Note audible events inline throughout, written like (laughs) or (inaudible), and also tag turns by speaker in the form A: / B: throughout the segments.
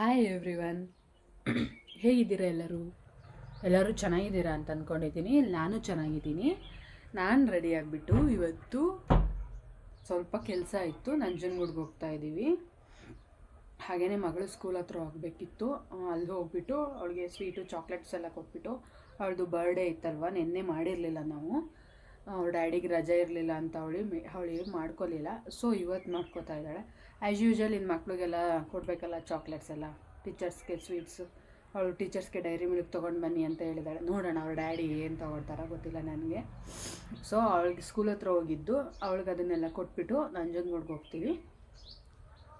A: Hi every one ಹೇಗಿದ್ದೀರಾ ಎಲ್ಲರೂ? ಎಲ್ಲರೂ ಚೆನ್ನಾಗಿದ್ದೀರಾ ಅಂತ ಅಂದ್ಕೊಂಡಿದ್ದೀನಿ ನಾನು ಚೆನ್ನಾಗಿದ್ದೀನಿ. ನಾನು ರೆಡಿ ಆಗಿಬಿಟ್ಟು ಇವತ್ತು ಸ್ವಲ್ಪ ಕೆಲಸ ಇತ್ತು. ನಂಜನಗೂಡ್ಗೆ ಹೋಗ್ತಾ ಇದ್ದೀವಿ. ಹಾಗೆಯೇ ಮಗಳು ಸ್ಕೂಲ್ ಹತ್ರ ಹೋಗಬೇಕಿತ್ತು. ಅಲ್ಲಿ ಹೋಗ್ಬಿಟ್ಟು ಅವಳಿಗೆ ಸ್ವೀಟು ಚಾಕ್ಲೇಟ್ಸ್ ಎಲ್ಲ ಕೊಟ್ಬಿಟ್ಟು ಅವಳದು ಬರ್ಡೇ ಇತ್ತಲ್ವ? ನಿನ್ನೆ ಮಾಡಿರಲಿಲ್ಲ ನಾವು. ಅವ್ರ ಡ್ಯಾಡಿಗೆ ರಜೆ ಇರಲಿಲ್ಲ ಅಂತ ಅವಳಿ ಅವಳಿಗೆ ಮಾಡ್ಕೊಲಿಲ್ಲ. ಸೊ ಇವತ್ತು ಮಾಡ್ಕೋತಾ ಇದ್ದಾಳೆ. ಆ್ಯಸ್ ಯೂಶ್ವಲ್ ಇನ್ನು ಮಕ್ಳಿಗೆಲ್ಲ ಕೊಡಬೇಕಲ್ಲ ಚಾಕ್ಲೇಟ್ಸ್ ಎಲ್ಲ. ಟೀಚರ್ಸ್ಗೆ ಸ್ವೀಟ್ಸು ಅವಳು ಟೀಚರ್ಸ್ಗೆ ಡೈರಿ ಮಿಲ್ಕ್ ತೊಗೊಂಡು ಬನ್ನಿ ಅಂತ ಹೇಳಿದಾಳೆ. ನೋಡೋಣ ಅವ್ರ ಡ್ಯಾಡಿ ಏನು ತೊಗೊಳ್ತಾರೋ ಗೊತ್ತಿಲ್ಲ ನನಗೆ. ಸೊ ಅವಳಿಗೆ ಸ್ಕೂಲ್ ಹತ್ರ ಹೋಗಿದ್ದು. ಅವಳಿಗೆ ಅದನ್ನೆಲ್ಲ ಕೊಟ್ಬಿಟ್ಟು ನಂಜನಗೂಡ್ಗೆ ಹೋಗ್ತೀವಿ.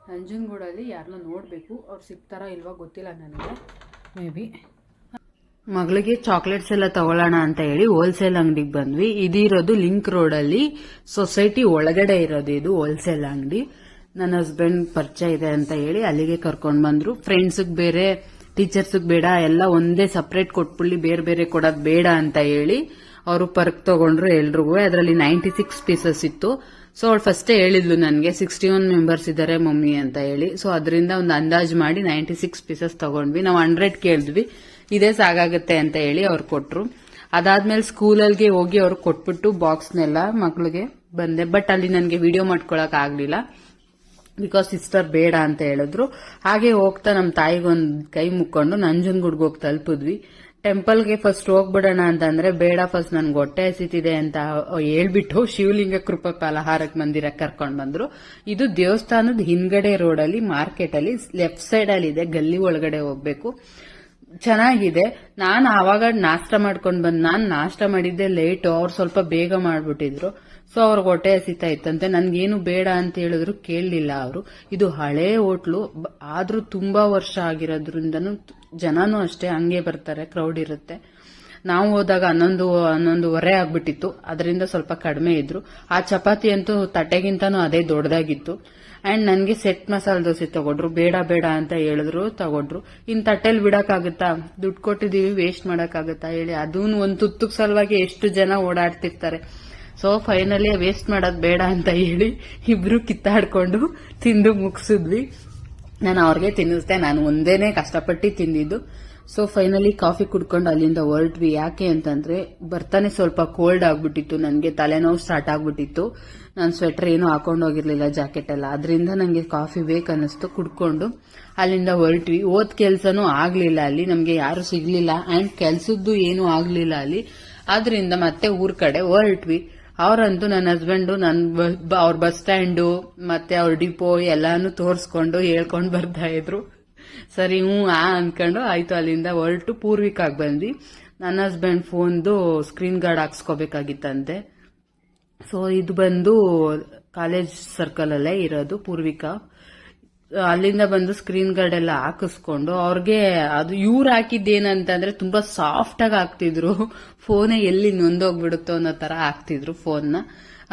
A: ನಂಜನಗೂಡಲ್ಲಿ ಯಾರನ್ನ ನೋಡಬೇಕು. ಅವ್ರು ಸಿಗ್ತಾರೋ ಇಲ್ವೋ ಗೊತ್ತಿಲ್ಲ ನನಗೆ. ಮೇ ಬಿ ಮಗಳಿಗೆ ಚಾಕ್ಲೇಟ್ಸ್ ಎಲ್ಲ ತಗೊಳ್ಳೋಣ ಅಂತ ಹೇಳಿ ಹೋಲ್ಸೇಲ್ ಅಂಗಡಿಗೆ ಬಂದ್ವಿ. ಇದಿರೋದು ಲಿಂಕ್ ರೋಡಲ್ಲಿ ಸೊಸೈಟಿ ಒಳಗಡೆ ಇರೋದು ಇದು ಹೋಲ್ಸೇಲ್ ಅಂಗಡಿ. ನನ್ನ ಹಸ್ಬೆಂಡ್ ಪರಿಚಯ ಇದೆ ಅಂತ ಹೇಳಿ ಅಲ್ಲಿಗೆ ಕರ್ಕೊಂಡು ಬಂದ್ರು. ಫ್ರೆಂಡ್ಸ್ಗೆ ಬೇರೆ ಟೀಚರ್ಸ್ಗೆ ಬೇಡ, ಎಲ್ಲ ಒಂದೇ ಸಪ್ರೇಟ್ ಕೊಟ್ಬಿಡ್ಲಿ, ಬೇರೆ ಬೇರೆ ಕೊಡೋದು ಬೇಡ ಅಂತ ಹೇಳಿ ಅವರು ಪರ್ಕ್ ತಗೊಂಡ್ರು ಎಲ್ರಿಗೂ. ಅದರಲ್ಲಿ ನೈಂಟಿ ಸಿಕ್ಸ್ ಪೀಸಸ್ ಇತ್ತು. ಸೊ ಅವಳು ಫಸ್ಟೇ ಹೇಳಿದ್ಲು ನನಗೆ ಸಿಕ್ಸ್ಟಿ ಒನ್ ಮೆಂಬರ್ಸ್ ಇದ್ದಾರೆ ಮಮ್ಮಿ ಅಂತ ಹೇಳಿ. ಸೊ ಅದರಿಂದ ಒಂದು ಅಂದಾಜು ಮಾಡಿ ನೈಂಟಿ ಸಿಕ್ಸ್ ಪೀಸಸ್ ತಗೊಂಡ್ವಿ. ನಾವು ಹಂಡ್ರೆಡ್ ಕೇಳಿದ್ವಿ. ಇದೇ ಸಾಕಾಗುತ್ತೆ ಅಂತ ಹೇಳಿ ಅವ್ರು ಕೊಟ್ರು. ಅದಾದ್ಮೇಲೆ ಸ್ಕೂಲಲ್ಗೆ ಹೋಗಿ ಅವ್ರು ಕೊಟ್ಬಿಟ್ಟು ಬಾಕ್ಸ್ನೆಲ್ಲ ಮಕ್ಳಿಗೆ ಬಂದೆ. ಬಟ್ ಅಲ್ಲಿ ನನಗೆ ವಿಡಿಯೋ ಮಾಡ್ಕೊಳಕ್ ಆಗ್ಲಿಲ್ಲ. ಬಿಕಾಸ್ ಸಿಸ್ಟರ್ ಬೇಡ ಅಂತ ಹೇಳಿದ್ರು. ಹಾಗೆ ಹೋಗ್ತಾ ನಮ್ಮ ತಾಯಿಗೊಂದು ಕೈ ಮುಕ್ಕೊಂಡು ನಂಜನಗೂಡ್ಗೆ ಹೋಗಿ ತಲುಪಿದ್ವಿ. ಟೆಂಪಲ್ಗೆ ಫಸ್ಟ್ ಹೋಗ್ಬಿಡೋಣ ಅಂತಂದ್ರೆ ಬೇಡ ಫಸ್ಟ್ ನನ್ಗೆ ಹೊಟ್ಟೆ ಹಸಿತಿದೆ ಅಂತ ಹೇಳ್ಬಿಟ್ಟು ಶಿವಲಿಂಗ ಕೃಪಾ ಫಲಹಾರಕ್ ಮಂದಿರ ಕರ್ಕೊಂಡ್ ಬಂದ್ರು. ಇದು ದೇವಸ್ಥಾನದ ಹಿಂದ್ಗಡೆ ರೋಡಲ್ಲಿ ಮಾರ್ಕೆಟ್ ಅಲ್ಲಿ ಲೆಫ್ಟ್ ಸೈಡ್ ಅಲ್ಲಿ ಇದೆ. ಗಲ್ಲಿ ಒಳಗಡೆ ಹೋಗ್ಬೇಕು. ಚೆನ್ನಾಗಿದೆ. ನಾನು ಆವಾಗ ನಾಷ್ಟ ಮಾಡ್ಕೊಂಡು ಬಂದು ನಾನು ನಾಷ್ಟ ಮಾಡಿದ್ದೆ ಲೇಟ್ ಅವ್ರು ಸ್ವಲ್ಪ ಬೇಗ ಮಾಡ್ಬಿಟ್ಟಿದ್ರು. ಸೊ ಅವ್ರಿಗೆ ಹೊಟ್ಟೆ ಹಸಿತಾ ಇತ್ತಂತೆ. ನನ್ಗೇನು ಬೇಡ ಅಂತ ಹೇಳಿದ್ರು ಕೇಳಲಿಲ್ಲ ಅವರು. ಇದು ಹಳೆ ಹೋಟ್ಲು ಆದರೂ ತುಂಬ ವರ್ಷ ಆಗಿರೋದ್ರಿಂದನೂ ಜನನೂ ಅಷ್ಟೇ ಹಂಗೆ ಬರ್ತಾರೆ ಕ್ರೌಡ್ ಇರುತ್ತೆ. ನಾವು ಹೋದಾಗ ಹನ್ನೊಂದು, ಹನ್ನೊಂದುವರೆ ಆಗ್ಬಿಟ್ಟಿತ್ತು. ಅದರಿಂದ ಸ್ವಲ್ಪ ಕಡಿಮೆ ಇದ್ರು. ಆ ಚಪಾತಿ ಅಂತೂ ತಟ್ಟೆಗಿಂತನೂ ಅದೇ ದೊಡ್ಡದಾಗಿತ್ತು ಅಂಡ್ ನನಗೆ ಸೆಟ್ ಮಸಾಲೆ ದೋಸೆ ತಗೊಂಡ್ರು. ಬೇಡ ಬೇಡ ಅಂತ ಹೇಳಿದ್ರು, ತಗೊಂಡ್ರು. ಇನ್ ತಟ್ಟೆಲ್ ಬಿಡಕ್ಕಾಗುತ್ತಾ? ದುಡ್ಡು ಕೊಟ್ಟಿದೀವಿ ವೇಸ್ಟ್ ಮಾಡಕ್ಕಾಗುತ್ತಾ ಹೇಳಿ. ಅದೂ ಒಂದ್ ತುತ್ತಕ್ ಸಲುವಾಗಿ ಎಷ್ಟು ಜನ ಓಡಾಡ್ತಿರ್ತಾರೆ. ಸೊ ಫೈನಲಿ ವೇಸ್ಟ್ ಮಾಡೋದ್ ಬೇಡ ಅಂತ ಹೇಳಿ ಇಬ್ರು ಕಿತ್ತಾಡ್ಕೊಂಡು ತಿಂದು ಮುಗಿಸಿದ್ವಿ. ನಾನು ಅವ್ರಿಗೆ ತಿನ್ನಿಸ್ದೆ. ನಾನು ಒಂದೇನೆ ಕಷ್ಟಪಟ್ಟು ತಿಂದಿದ್ದು. ಸೊ ಫೈನಲಿ ಕಾಫಿ ಕುಡ್ಕೊಂಡು ಅಲ್ಲಿಂದ ಹೊರಟ್ವಿ. ಯಾಕೆ ಅಂತಂದ್ರೆ, ಬರ್ತಾನೆ ಸ್ವಲ್ಪ ಕೋಲ್ಡ್ ಆಗ್ಬಿಟ್ಟಿತ್ತು. ನನಗೆ ತಲೆನೋವು ಸ್ಟಾರ್ಟ್ ಆಗ್ಬಿಟ್ಟಿತ್ತು. ನಾನು ಸ್ವೆಟರ್ ಏನು ಹಾಕೊಂಡು ಹೋಗಿರ್ಲಿಲ್ಲ ಜಾಕೆಟ್ ಎಲ್ಲ. ಅದರಿಂದ ನನಗೆ ಕಾಫಿ ಬೇಕನ್ನಿಸ್ತು ಕುಡ್ಕೊಂಡು ಅಲ್ಲಿಂದ ಹೊರಟ್ವಿ. ಓದ್ ಕೆಲಸನೂ ಆಗ್ಲಿಲ್ಲ ಅಲ್ಲಿ. ನಮಗೆ ಯಾರು ಸಿಗ್ಲಿಲ್ಲ. ಆ್ಯಂಡ್ ಕೆಲಸದ್ದು ಏನೂ ಆಗ್ಲಿಲ್ಲ ಅಲ್ಲಿ. ಆದ್ರಿಂದ ಮತ್ತೆ ಊರ್ ಕಡೆ ಹೊರಟ್ವಿ. ಅವರಂತೂ ನನ್ನ ಹಸ್ಬೆಂಡು ನನ್ನ ಅವ್ರ ಬಸ್ ಸ್ಟ್ಯಾಂಡು ಮತ್ತೆ ಅವ್ರ ಡಿಪೋ ಎಲ್ಲಾನು ತೋರಿಸ್ಕೊಂಡು ಹೇಳ್ಕೊಂಡು ಬರ್ತಾ ಇದ್ರು. ಸರಿ, ಹ್ಞೂ, ಆ ಅನ್ಕೊಂಡು ಆಯ್ತು ಅಲ್ಲಿಂದ ಹೊರಟು ಪೂರ್ವಿಕಾಗಿ ಬಂದ್ವಿ. ನನ್ನ ಹಸ್ಬೆಂಡ್ ಫೋನ್ದು ಸ್ಕ್ರೀನ್ ಗಾರ್ಡ್ ಹಾಕ್ಸ್ಕೋಬೇಕಾಗಿತ್ತಂತೆ. ಸೊ ಇದು ಬಂದು ಕಾಲೇಜ್ ಸರ್ಕಲ್ ಅಲ್ಲೇ ಇರೋದು ಪೂರ್ವಿಕ. ಅಲ್ಲಿಂದ ಬಂದು ಸ್ಕ್ರೀನ್ ಗಾರ್ಡ್ ಎಲ್ಲ ಹಾಕಿಸ್ಕೊಂಡು ಅವ್ರಿಗೆ ಅದು ಇವ್ರು ಹಾಕಿದ್ದೇನಂತಂದ್ರೆ ತುಂಬಾ ಸಾಫ್ಟ್ ಆಗಿ ಹಾಕ್ತಿದ್ರು. (laughs) ಫೋನೇ ಎಲ್ಲಿ ನೊಂದೋಗ್ಬಿಡುತ್ತೋ ಅನ್ನೋ ತರ ಹಾಕ್ತಿದ್ರು ಫೋನ್ನ.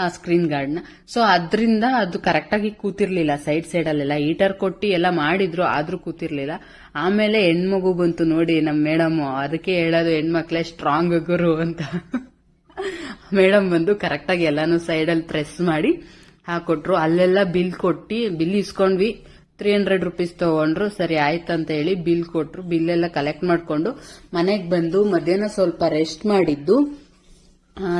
A: ಸ್ಕ್ರೀನ್ ಗಾರ್ಡ್ನ ಸೊ ಅದರಿಂದ ಅದು ಕರೆಕ್ಟಾಗಿ ಕೂತಿರ್ಲಿಲ್ಲ. ಸೈಡ್ ಸೈಡ್ ಅಲ್ಲೆಲ್ಲ ಹೀಟರ್ ಕೊಟ್ಟು ಎಲ್ಲ ಮಾಡಿದ್ರು ಆದ್ರೂ ಕೂತಿರ್ಲಿಲ್ಲ. ಆಮೇಲೆ ಹೆಣ್ಮಗು ಬಂತು ನೋಡಿ ನಮ್ಮ ಮೇಡಮ್ ಅದಕ್ಕೆ ಹೇಳೋದು ಹೆಣ್ಮಕ್ಳೆ ಸ್ಟ್ರಾಂಗ್ ಗುರು ಅಂತ. ಮೇಡಮ್ ಬಂದು ಕರೆಕ್ಟಾಗಿ ಎಲ್ಲಾನು ಸೈಡಲ್ಲಿ ಪ್ರೆಸ್ ಮಾಡಿ ಹಾಕೊಟ್ರು. ಅಲ್ಲೆಲ್ಲ ಬಿಲ್ ಕೊಟ್ಟು ಬಿಲ್ ಇಸ್ಕೊಂಡ್ವಿ. ತ್ರೀ ಹಂಡ್ರೆಡ್ ರುಪೀಸ್ ತಗೊಂಡ್ರು. ಸರಿ ಆಯ್ತು ಅಂತ ಹೇಳಿ ಬಿಲ್ ಕೊಟ್ರು. ಬಿಲ್ ಎಲ್ಲ ಕಲೆಕ್ಟ್ ಮಾಡಿಕೊಂಡು ಮನೆಗೆ ಬಂದು ಮಧ್ಯಾಹ್ನ ಸ್ವಲ್ಪ ರೆಸ್ಟ್ ಮಾಡಿದ್ದು. ಆ,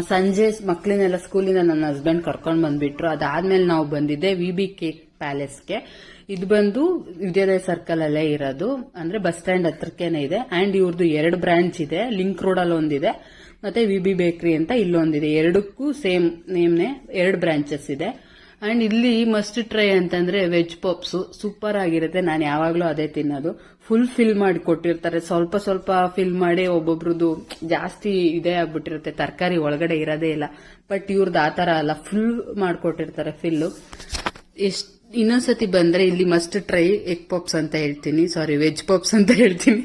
A: ಸಂಜೆ ಮಕ್ಕಳನ್ನೆಲ್ಲ ಸ್ಕೂಲಿಂದ ನನ್ನ ಹಸ್ಬೆಂಡ್ ಕರ್ಕೊಂಡು ಬಂದ್ಬಿಟ್ರು. ಅದಾದ್ಮೇಲೆ ನಾವು ಬಂದಿದ್ದೆ ವಿ ಬಿ ಕೇಕ್ ಪ್ಯಾಲೇಸ್ಗೆ ಇದು ಬಂದು ವಿದ್ಯೋದಯ ಸರ್ಕಲ್ ಅಲ್ಲೇ ಇರೋದು. ಅಂದ್ರೆ ಬಸ್ ಸ್ಟ್ಯಾಂಡ್ ಹತ್ರಕ್ಕೇನೆ ಇದೆ. ಅಂಡ್ ಇವ್ರದ್ದು ಎರಡು ಬ್ರಾಂಚ್ ಇದೆ. ಲಿಂಕ್ ರೋಡ್ ಅಲ್ಲಿ ಒಂದಿದೆ. ಮತ್ತೆ ವಿ ಬಿ ಬೇಕರಿ ಅಂತ ಇಲ್ಲೊಂದಿದೆ. ಎರಡಕ್ಕೂ ಸೇಮ್ ನೇಮ್ನೆ ಎರಡು ಬ್ರಾಂಚಸ್ ಇದೆ. ಅಂಡ್ ಇಲ್ಲಿ ಮಸ್ಟ್ ಟ್ರೈ ಅಂತಂದ್ರೆ ವೆಜ್ ಪಾಪ್ಸ್ ಸೂಪರ್ ಆಗಿರುತ್ತೆ. ನಾನು ಯಾವಾಗ್ಲೂ ಅದೇ ತಿನ್ನೋದು. ಫುಲ್ ಫಿಲ್ ಮಾಡಿ ಕೊಟ್ಟಿರ್ತಾರೆ. ಸ್ವಲ್ಪ ಸ್ವಲ್ಪ ಫಿಲ್ ಮಾಡಿ ಒಬ್ಬೊಬ್ರದ್ದು ಜಾಸ್ತಿ ಇದೇ ಆಗ್ಬಿಟ್ಟಿರುತ್ತೆ. ತರಕಾರಿ ಒಳಗಡೆ ಇರೋದೇ ಇಲ್ಲ. ಬಟ್ ಇವ್ರದ್ದು ಆ ತರ ಅಲ್ಲ. ಫುಲ್ ಮಾಡಿಕೊಟ್ಟಿರ್ತಾರೆ ಫಿಲ್ಲು ಎಷ್ಟು ಇನ್ನೊಂದ್ಸತಿ ಬಂದ್ರೆ ಇಲ್ಲಿ ಮಸ್ಟ್ ಟ್ರೈ ಎಗ್ ಪಾಪ್ಸ್ ಅಂತ ಹೇಳ್ತೀನಿ. ಸಾರಿ ವೆಜ್ ಪಾಪ್ಸ್ ಅಂತ ಹೇಳ್ತೀನಿ.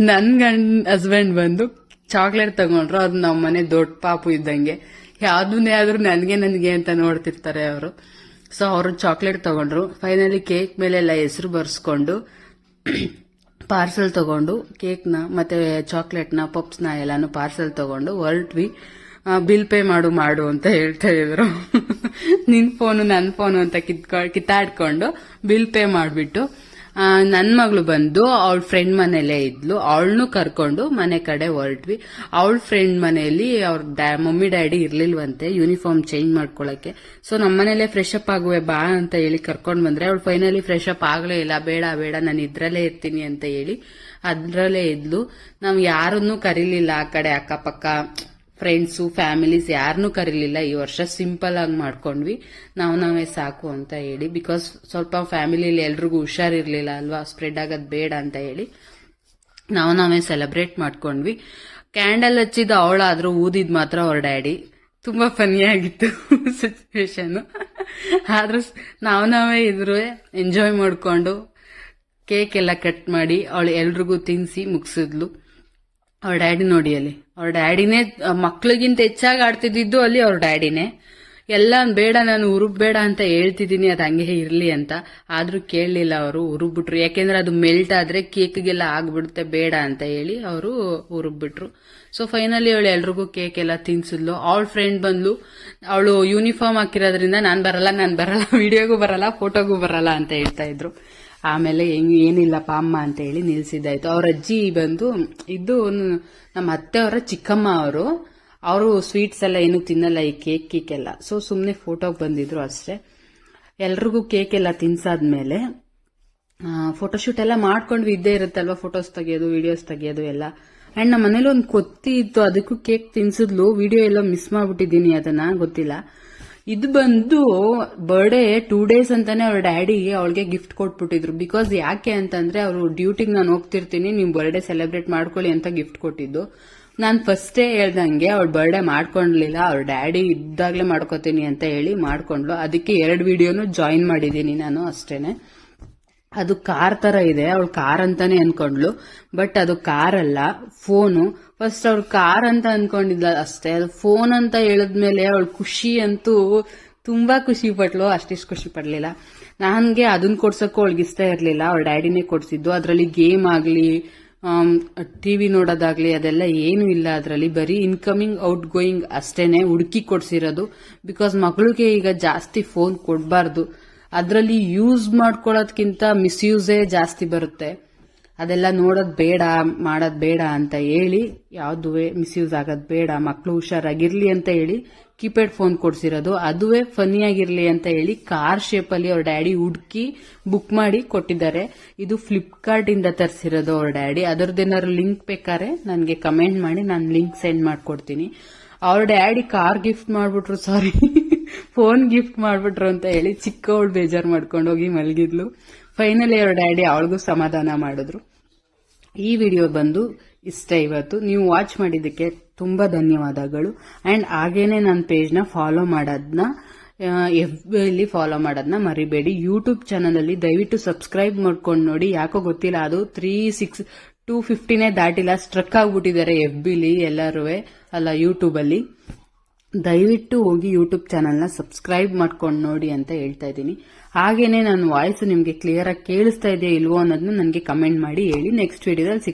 A: ನನ್ ಗಂಡ್ ಹಸ್ಬೆಂಡ್ ಬಂದು ಚಾಕ್ಲೇಟ್ ತಗೊಂಡ್ರು. ಅದು ನಮ್ಮ ಮನೆ ದೊಡ್ಡ ಪಾಪು ಇದ್ದಂಗೆ. ಯಾವ್ದನ್ನೇ ಆದ್ರೂ ನನಗೆ ನನಗೆ ಅಂತ ನೋಡ್ತಿರ್ತಾರೆ ಅವರು. ಸೊ ಅವರು ಚಾಕ್ಲೇಟ್ ತಗೊಂಡ್ರು. ಫೈನಲಿ ಕೇಕ್ ಮೇಲೆಲ್ಲ ಹೆಸರು ಬರ್ಸ್ಕೊಂಡು ಪಾರ್ಸೆಲ್ ತಗೊಂಡು ಕೇಕ್ನ ಮತ್ತೆ ಚಾಕ್ಲೇಟ್ನ ಪಪ್ಸ್ನ ಎಲ್ಲಾನು ಪಾರ್ಸೆಲ್ ತಗೊಂಡು ಹೊರಟ್ವಿ. ಬಿಲ್ ಪೇ ಮಾಡು ಮಾಡು ಅಂತ ಹೇಳ್ತಾ ಇದ್ರು. (laughs) ನಿನ್ ಫೋನು ನನ್ನ ಫೋನು ಅಂತ ಕಿತ್ಕೊ, ಕಿತ್ತಾಡ್ಕೊಂಡು ಬಿಲ್ ಪೇ ಮಾಡಿಬಿಟ್ಟು ನನ್ನ ಮಗಳು ಬಂದು ಅವಳ ಫ್ರೆಂಡ್ ಮನೇಲೇ ಇದ್ಲು. ಅವಳನ್ನು ಕರ್ಕೊಂಡು ಮನೆ ಕಡೆ ಹೊರಟ್ವಿ. ಅವಳ ಫ್ರೆಂಡ್ ಮನೆಯಲ್ಲಿ ಅವ್ರ ಡ್ಯಾ, ಮಮ್ಮಿ, ಡ್ಯಾಡಿ ಇರ್ಲಿಲ್ವಂತೆ ಯೂನಿಫಾರ್ಮ್ ಚೇಂಜ್ ಮಾಡ್ಕೊಳಕ್ಕೆ. ಸೊ ನಮ್ಮ ಮನೇಲೆ ಫ್ರೆಶ್ ಅಪ್ ಆಗುವೆ, ಬಾ ಅಂತ ಹೇಳಿ ಕರ್ಕೊಂಡು ಬಂದ್ರೆ, ಅವಳು ಫೈನಲಿ ಫ್ರೆಶ್ ಅಪ್ ಆಗಲೇ ಇಲ್ಲ. ಬೇಡ ಬೇಡ, ನಾನು ಇದ್ರಲ್ಲೇ ಇರ್ತೀನಿ ಅಂತ ಹೇಳಿ ಅದ್ರಲ್ಲೇ ಇದ್ಲು. ನಾವು ಯಾರನ್ನೂ ಕರೀಲಿಲ್ಲ ಆ ಕಡೆ ಅಕ್ಕಪಕ್ಕ. ಫ್ರೆಂಡ್ಸು, ಫ್ಯಾಮಿಲೀಸ್ ಯಾರನ್ನೂ ಕರೀಲಿಲ್ಲ. ಈ ವರ್ಷ ಸಿಂಪಲ್ ಆಗಿ ಮಾಡ್ಕೊಂಡ್ವಿ. ನಾವು ನಾವೇ ಸಾಕು ಅಂತ ಹೇಳಿ, ಬಿಕಾಸ್ ಸ್ವಲ್ಪ ಫ್ಯಾಮಿಲಿಯಲ್ಲಿ ಎಲ್ರಿಗೂ ಹುಷಾರಿರ್ಲಿಲ್ಲ ಅಲ್ವಾ? ಸ್ಪ್ರೆಡ್ ಆಗೋದು ಬೇಡ ಅಂತ ಹೇಳಿ ನಾವು ನಾವೇ ಸೆಲೆಬ್ರೇಟ್ ಮಾಡ್ಕೊಂಡ್ವಿ. ಕ್ಯಾಂಡಲ್ ಹಚ್ಚಿದ ಅವಳಾದ್ರೂ ಊದಿದ್ ಮಾತ್ರ ಅವ್ರ ಡ್ಯಾಡಿ. ತುಂಬಾ ಫನಿಯಾಗಿತ್ತು (laughs) ಸಿಚುವೇಶನ್ ಆದ್ರೂ ನಾವು ನಾವೇ ಇದ್ರು, ಎಂಜಾಯ್ ಮಾಡ್ಕೊಂಡು ಕೇಕ್ ಎಲ್ಲ ಕಟ್ ಮಾಡಿ ಅವಳು ಎಲ್ರಿಗೂ ತಿನ್ಸಿ ಮುಗಿಸಿದ್ಲು. ಅವ್ರ ಡ್ಯಾಡಿ ನೋಡಿ ಅಲ್ಲಿ. ಅವ್ರ ಡ್ಯಾಡಿನೇ ಮಕ್ಳಿಗಿಂತ ಹೆಚ್ಚಾಗಿ ಆಡ್ತಿದ್ದಿದ್ದು ಅಲ್ಲಿ ಅವ್ರ ಡ್ಯಾಡಿನೇ. ಎಲ್ಲ ಬೇಡ, ನಾನು ಉರುಬ್ಬೇಡ ಅಂತ ಹೇಳ್ತಿದ್ದೀನಿ, ಅದು ಹಂಗೆ ಇರ್ಲಿ ಅಂತ. ಆದ್ರೂ ಕೇಳಲಿಲ್ಲ ಅವರು, ಉರುಬ್ಬಿಟ್ರು. ಯಾಕೆಂದ್ರೆ ಅದು ಮೆಲ್ಟ್ ಆದ್ರೆ ಕೇಕ್ಗೆಲ್ಲ ಆಗ್ಬಿಡುತ್ತೆ, ಬೇಡ ಅಂತ ಹೇಳಿ ಅವರು ಉರುಬ್ಬಿಟ್ರು. ಸೊ ಫೈನಲಿ ಅವಳು ಎಲ್ರಿಗೂ ಕೇಕ್ ಎಲ್ಲ ತಿನ್ಸಿದ್ಲು. ಅವಳ ಫ್ರೆಂಡ್ ಬಂದ್ಲು. ಅವಳು ಯೂನಿಫಾರ್ಮ್ ಹಾಕಿರೋದ್ರಿಂದ ನಾನು ಬರಲ್ಲ ನಾನು ಬರಲ್ಲ (laughs) ವಿಡಿಯೋಗೂ ಬರಲ್ಲ ಫೋಟೋಗೂ ಬರಲ್ಲ ಅಂತ ಹೇಳ್ತಾ ಇದ್ರು. ಆಮೇಲೆ ಏನಿಲ್ಲಪ್ಪ ಅಮ್ಮ ಅಂತ ಹೇಳಿ ನಿಲ್ಸಿದ್ದಾಯ್ತು. ಅವ್ರ ಅಜ್ಜಿ ಬಂದು, ಇದು ನಮ್ಮ ಅತ್ತೆ ಅವರ ಚಿಕ್ಕಮ್ಮ ಅವರು ಅವರು ಸ್ವೀಟ್ಸ್ ಎಲ್ಲ ಏನು ತಿನ್ನಲ್ಲ ಈ ಕೇಕ್ ಕೇಕ್ ಎಲ್ಲ ಸೊ ಸುಮ್ಮನೆ ಫೋಟೋಗೆ ಬಂದಿದ್ರು ಅಷ್ಟೇ. ಎಲ್ರಿಗೂ ಕೇಕ್ ಎಲ್ಲ ತಿನ್ಸಾದ್ಮೇಲೆ ಫೋಟೋಶೂಟ್ ಎಲ್ಲ ಮಾಡ್ಕೊಂಡ್ವಿ. ಇದ್ದೇ ಇರುತ್ತಲ್ವಾ ಫೋಟೋಸ್ ತೆಗಿಯೋದು ವಿಡಿಯೋಸ್ ತೆಗಿಯೋದು ಎಲ್ಲ. ಅಂಡ್ ನಮ್ಮ ಮನೇಲಿ ಒಂದು ಕೊತ್ತಿ ಇತ್ತು, ಅದಕ್ಕೂ ಕೇಕ್ ತಿನ್ಸಿದ್ಲು. ವಿಡಿಯೋ ಎಲ್ಲ ಮಿಸ್ ಮಾಡ್ಬಿಟ್ಟಿದ್ದೀನಿ ಅದನ್ನ, ಗೊತ್ತಿಲ್ಲ. ಇದು ಬಂದು ಬರ್ಡೇ ಟೂ ಡೇಸ್ ಅಂತಾನೆ ಅವ್ರ ಡ್ಯಾಡಿ ಅವಳಿಗೆ ಗಿಫ್ಟ್ ಕೊಟ್ಬಿಟ್ಟಿದ್ರು. ಬಿಕಾಸ್ ಯಾಕೆ ಅಂತಂದ್ರೆ ಅವರು ಡ್ಯೂಟಿಗೆ ನಾನು ಹೋಗ್ತಿರ್ತೀನಿ, ನೀವು ಬರ್ಡೇ ಸೆಲೆಬ್ರೇಟ್ ಮಾಡ್ಕೊಳ್ಳಿ ಅಂತ ಗಿಫ್ಟ್ ಕೊಟ್ಟಿದ್ದು. ನಾನು ಫಸ್ಟೇ ಹೇಳ್ದಂಗೆ ಅವ್ಳ ಬರ್ಡೇ ಮಾಡ್ಕೊಂಡ್ಲಿಲ್ಲ ಅವ್ರ ಡ್ಯಾಡಿ ಇದ್ದಾಗ್ಲೇ ಮಾಡ್ಕೋತೀನಿ ಅಂತ ಹೇಳಿ ಮಾಡ್ಕೊಂಡ್ಲು ಅದಕ್ಕೆ ಎರಡು ವಿಡಿಯೋನು ಜಾಯಿನ್ ಮಾಡಿದ್ದೀನಿ ನಾನು ಅಷ್ಟೇನೆ. ಅದು ಕಾರ್ ತರ ಇದೆ. ಅವಳು ಕಾರ್ ಅಂತಾನೆ ಅನ್ಕೊಂಡ್ಲು ಬಟ್ ಅದು ಕಾರ್ ಅಲ್ಲ, ಫೋನು. ಫಸ್ಟ್ ಅವ್ಳು ಕಾರ್ ಅಂತ ಅನ್ಕೊಂಡಿದ್ಲ ಅಷ್ಟೇ. ಅದು ಫೋನ್ ಅಂತ ಹೇಳಿದ್ಮೇಲೆ ಅವಳು ಖುಷಿ ಅಂತೂ ತುಂಬಾ ಖುಷಿ ಪಟ್ಲು ಅಷ್ಟಿಷ್ಟು ಖುಷಿ ಪಡ್ಲಿಲ್ಲ. ನನ್ಗೆ ಅದನ್ನ ಕೊಡ್ಸಕ್ಕೂ ಅವಳಿಗೆ ಇಷ್ಟ ಇರ್ಲಿಲ್ಲ. ಅವ್ಳ ಡ್ಯಾಡಿನೇ ಕೊಡ್ಸಿದ್ದು. ಅದ್ರಲ್ಲಿ ಗೇಮ್ ಆಗ್ಲಿ ಟಿವಿ ನೋಡೋದಾಗ್ಲಿ, ಅದೆಲ್ಲ ಏನು ಇಲ್ಲ ಅದರಲ್ಲಿ. ಬರೀ ಇನ್ಕಮಿಂಗ್ ಔಟ್ ಗೋಯಿಂಗ್ ಅಷ್ಟೇನೆ ಹುಡುಕಿ ಕೊಡ್ಸಿರೋದು. ಬಿಕಾಸ್ ಮಗಳಿಗೆ ಈಗ ಜಾಸ್ತಿ ಫೋನ್ ಕೊಡಬಾರ್ದು. ಅದರಲ್ಲಿ ಯೂಸ್ ಮಾಡ್ಕೊಳ್ಳೋದ್ಕಿಂತ ಮಿಸ್ಯೂಸೇ ಜಾಸ್ತಿ ಬರುತ್ತೆ. ಅದೆಲ್ಲ ನೋಡೋದು ಬೇಡ, ಮಾಡೋದು ಬೇಡ ಅಂತ ಹೇಳಿ ಯಾವುದು ಮಿಸ್ಯೂಸ್ ಆಗೋದು ಬೇಡ ಮಕ್ಕಳು ಹುಷಾರಾಗಿರಲಿ ಅಂತ ಹೇಳಿ ಕೀಪ್ಯಾಡ್ ಫೋನ್ ಕೊಡ್ಸಿರೋದು. ಅದುವೇ ಫನಿ ಆಗಿರ್ಲಿ ಅಂತ ಹೇಳಿ ಕಾರ್ ಶೇಪಲ್ಲಿ ಅವ್ರ ಡ್ಯಾಡಿ ಹುಡುಕಿ ಬುಕ್ ಮಾಡಿ ಕೊಟ್ಟಿದ್ದಾರೆ. ಇದು ಫ್ಲಿಪ್ಕಾರ್ಟ್ ಇಂದ ತರಿಸಿರೋದು ಅವ್ರ ಡ್ಯಾಡಿ. ಅದರದ್ದೇನಾದ್ರು ಲಿಂಕ್ ಬೇಕಾದ್ರೆ ನನಗೆ ಕಮೆಂಟ್ ಮಾಡಿ, ನಾನು ಲಿಂಕ್ ಸೆಂಡ್ ಮಾಡಿಕೊಡ್ತೀನಿ. ಅವ್ರ ಡ್ಯಾಡಿ ಕಾರ್ ಗಿಫ್ಟ್ ಮಾಡ್ಬಿಟ್ರು ಸಾರಿ (laughs) ಫೋನ್ ಗಿಫ್ಟ್ ಮಾಡ್ಬಿಟ್ರು ಅಂತ ಹೇಳಿ ಚಿಕ್ಕವಳು ಬೇಜಾರು ಮಾಡ್ಕೊಂಡು ಹೋಗಿ ಮಲಗಿದ್ಲು. ಫೈನಲಿ ಅವ್ರ ಡ್ಯಾಡಿ ಅವಳಿಗೂ ಸಮಾಧಾನ ಮಾಡಿದ್ರು. ಈ ವಿಡಿಯೋ ಬಂದು ಇಷ್ಟ ಇವತ್ತು. ನೀವು ವಾಚ್ ಮಾಡಿದ್ದಕ್ಕೆ ತುಂಬಾ ಧನ್ಯವಾದಗಳು. ಅಂಡ್ ಹಾಗೇನೆ ನನ್ನ ಪೇಜ್ನ ಫಾಲೋ ಮಾಡೋದನ್ನ ಎಫ್ ಅಲ್ಲಿ ಫಾಲೋ ಮಾಡೋದನ್ನ ಮರಿಬೇಡಿ. ಯೂಟ್ಯೂಬ್ ಚಾನಲಲ್ಲಿ ದಯವಿಟ್ಟು ಸಬ್ಸ್ಕ್ರೈಬ್ ಮಾಡ್ಕೊಂಡು ನೋಡಿ. ಯಾಕೋ ಗೊತ್ತಿಲ್ಲ, ಅದು ತ್ರೀ ಸಿಕ್ಸ್ ಟೂ ಫಿಫ್ಟಿನೇ ದಾಟಿಲ್ಲ. ಸ್ಟ್ರಕ್ ಆಗ್ಬಿಟ್ಟಿದ್ದಾರೆ ಎಫ್ ಬಿಲಿ ಎಲ್ಲರೂ ಅಲ್ಲ ಯೂಟ್ಯೂಬ್ ಅಲ್ಲಿ. ದಯವಿಟ್ಟು ಹೋಗಿ ಯೂಟ್ಯೂಬ್ ಚಾನಲ್ನ ಸಬ್ಸ್ಕ್ರೈಬ್ ಮಾಡ್ಕೊಂಡು ನೋಡಿ ಅಂತ ಹೇಳ್ತಾ ಇದ್ದೀನಿ. ಹಾಗೇನೆ ನನ್ನ ವಾಯ್ಸ್ ನಿಮಗೆ ಕ್ಲಿಯರ್ ಆಗಿ ಕೇಳಿಸ್ತಾ ಇದೆಯಾ ಇಲ್ವೋ ಅನ್ನೋದನ್ನ ನನಗೆ ಕಮೆಂಟ್ ಮಾಡಿ ಹೇಳಿ. ನೆಕ್ಸ್ಟ್ ವಿಡಿಯೋದಲ್ಲಿ